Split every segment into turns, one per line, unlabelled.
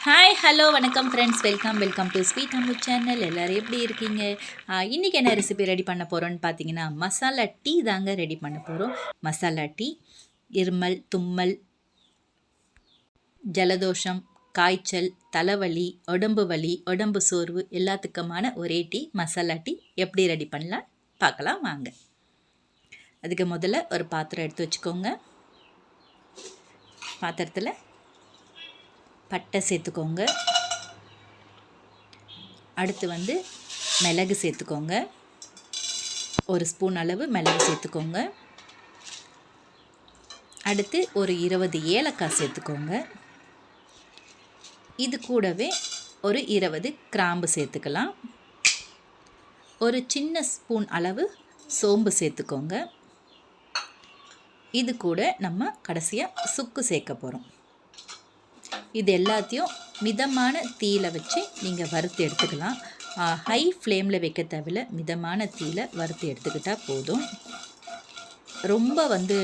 Hi hello வணக்கம் friends welcome welcome to sweet Ammu channel எல்லோரும் எப்படி இருக்கீங்க? இன்றைக்கி என்ன ரெசிபி ரெடி பண்ண போகிறோன்னு பார்த்தீங்கன்னா மசாலா டீ தாங்க ரெடி பண்ண போகிறோம் மசாலா டீ இருமல் தும்மல் ஜலதோஷம் காய்ச்சல் தலைவலி உடம்பு வலி உடம்பு சோர்வு எல்லாத்துக்குமான ஒரே டீ மசாலா டீ எப்படி ரெடி பண்ணலாம்? பார்க்கலாம் வாங்க. அதுக்கு முதல்ல ஒரு பாத்திரம் எடுத்து வச்சுக்கோங்க. பாத்திரத்தில் பட்டை சேர்த்துக்கோங்க. அடுத்து வந்து மிளகு சேர்த்துக்கோங்க. ஒரு ஸ்பூன் அளவு மிளகு சேர்த்துக்கோங்க. அடுத்து ஒரு இருபது ஏலக்காய் சேர்த்துக்கோங்க. இது கூடவே ஒரு இருபது கிராம்பு சேர்த்துக்கலாம். ஒரு சின்ன ஸ்பூன் அளவு சோம்பு சேர்த்துக்கோங்க. இது கூட நம்ம கடைசியாக சுக்கு சேர்க்க போகிறோம் இது எல்லாத்தையும் மிதமான தீயில் வச்சு நீங்கள் வறுத்து எடுத்துக்கலாம். ஹை ஃப்ளேமில் வைக்க தவிர மிதமான தீயில் வறுத்து எடுத்துக்கிட்டால் போதும். ரொம்ப வந்து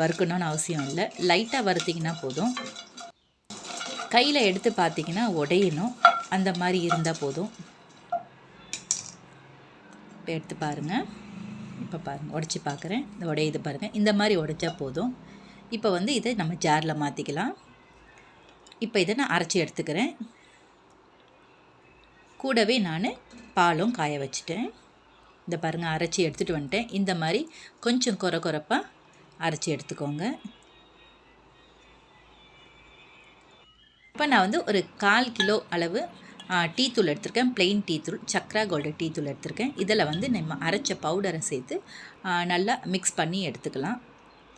வறுக்கணும்னு அவசியம் இல்லை. லைட்டாக வறுத்திங்கன்னா போதும். கையில் எடுத்து பார்த்திங்கன்னா உடையணும். அந்த மாதிரி இருந்தால் போதும். இப்போ எடுத்து பாருங்கள் இப்போ பாருங்கள் உடச்சி பார்க்குறேன். இந்த உடையுது பாருங்கள் இந்த மாதிரி உடைச்சா போதும். இப்போ வந்து இதை நம்ம ஜாரில் மாற்றிக்கலாம் இப்போ இதை நான் அரைச்சி எடுத்துக்கிறேன். கூடவே நான் பாலும் காய வச்சுட்டேன். இந்த பாருங்கள் அரைச்சி எடுத்துகிட்டு வந்துட்டேன். இந்த மாதிரி கொஞ்சம் குறை குறைப்பாக அரைச்சி எடுத்துக்கோங்க. இப்போ நான் வந்து ஒரு கால் கிலோ அளவு டீ தூள் எடுத்திருக்கேன். பிளெயின் டீ தூள் சக்ரா கோல்டு டீ தூள் எடுத்திருக்கேன். இதில் வந்து நம்ம அரைச்ச பவுடரை சேர்த்து நல்லா மிக்ஸ் பண்ணி எடுத்துக்கலாம்.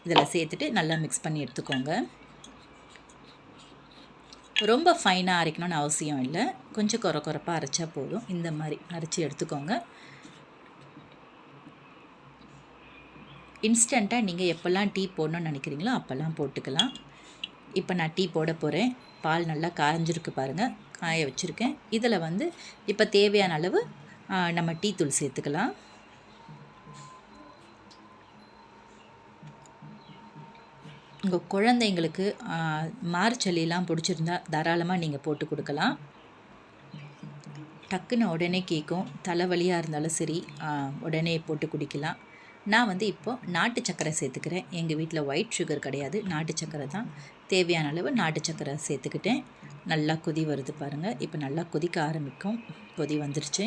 இதில் சேர்த்துட்டு நல்லா மிக்ஸ் பண்ணி எடுத்துக்கோங்க. ரொம்ப ஃபைனாக அரைக்கணும்னு அவசியம் இல்லை. கொஞ்சம் குறை குறைப்பாக அரைச்சா போதும். இந்த மாதிரி அரைச்சி எடுத்துக்கோங்க. இன்ஸ்டண்ட்டாக நீங்கள் எப்போல்லாம் டீ போடணும்னு நினைக்கிறீங்களோ அப்போல்லாம் போட்டுக்கலாம். இப்போ நான் டீ போட போகிறேன் பால் நல்லா காய்ஞ்சிருக்கு பாருங்கள் காய வச்சுருக்கேன். இதில் வந்து இப்போ தேவையான அளவு நம்ம டீ தூள் சேர்த்துக்கலாம். உங்கள் குழந்தைங்களுக்கு மார்ச்சளிலாம் பிடிச்சிருந்தா தாராளமாக நீங்கள் போட்டு கொடுக்கலாம். டக்குன்னு உடனே கேட்கும் தலைவலியாக இருந்தாலும் சரி உடனே போட்டு குடிக்கலாம். நான் வந்து இப்போது நாட்டு சக்கரை சேர்த்துக்கிறேன். எங்கள் வீட்டில் ஒயிட் சுகர் கிடையாது. நாட்டு சக்கரை தான். தேவையான அளவு நாட்டு சக்கரை சேர்த்துக்கிட்டேன். நல்லா கொதி வருது பாருங்கள் இப்போ நல்லா கொதிக்க ஆரம்பிக்கும். கொதி வந்துருச்சு.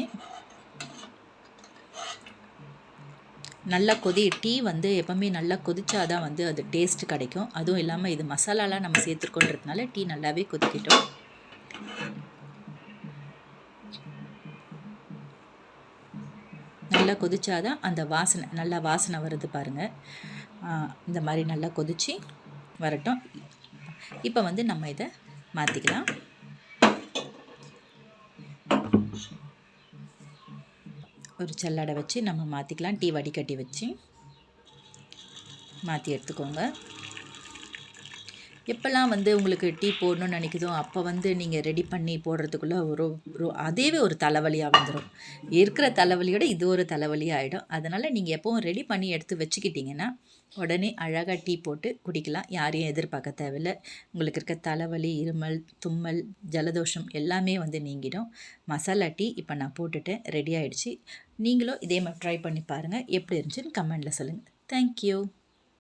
நல்லா கொதி டீ வந்து எப்போவுமே நல்லா கொதிச்சா தான் வந்து அது டேஸ்ட் கிடைக்கும். அதுவும் இல்லாமல் இது மசாலாலாம் நம்ம சேர்த்துருக்கோன்றதுனால டீ நல்லாவே கொதிக்கிட்டோம். நல்லா கொதிச்சாதான் அந்த வாசனை நல்லா வாசனை வருது பாருங்கள் இந்த மாதிரி நல்லா கொதித்து வரட்டும். இப்போ வந்து நம்ம இதை மாற்றிக்கலாம் ஒரு சல்லடை வச்சு நம்ம மாற்றிக்கலாம் டீ வடிகட்டி வச்சு மாற்றி எடுத்துக்கோங்க. எப்போல்லாம் வந்து உங்களுக்கு டீ போடணும்னு நினைக்குதோ அப்போ வந்து நீங்கள் ரெடி பண்ணி போடுறதுக்குள்ளே ஒரு ஒரு அதேவே ஒரு தலைவலியாக வந்துடும் இருக்கிற தலைவலியோட இது ஒரு தலைவலி ஆகிடும் அதனால் நீங்கள் எப்போவும் ரெடி பண்ணி எடுத்து வச்சுக்கிட்டிங்கன்னா உடனே அழகாக டீ போட்டு குடிக்கலாம். யாரையும் எதிர்பார்க்க தேவையில்லை. உங்களுக்கு இருக்க தலைவலி இருமல் தும்மல் ஜலதோஷம் எல்லாமே வந்து நீங்கிடும். மசாலா டீ இப்போ நான் போட்டுட்டேன். ரெடி ஆகிடுச்சு நீங்களும் இதே மாதிரி ட்ரை பண்ணி பாருங்கள் எப்படி இருந்துச்சுன்னு கமெண்டில் சொல்லுங்கள் தேங்க்யூ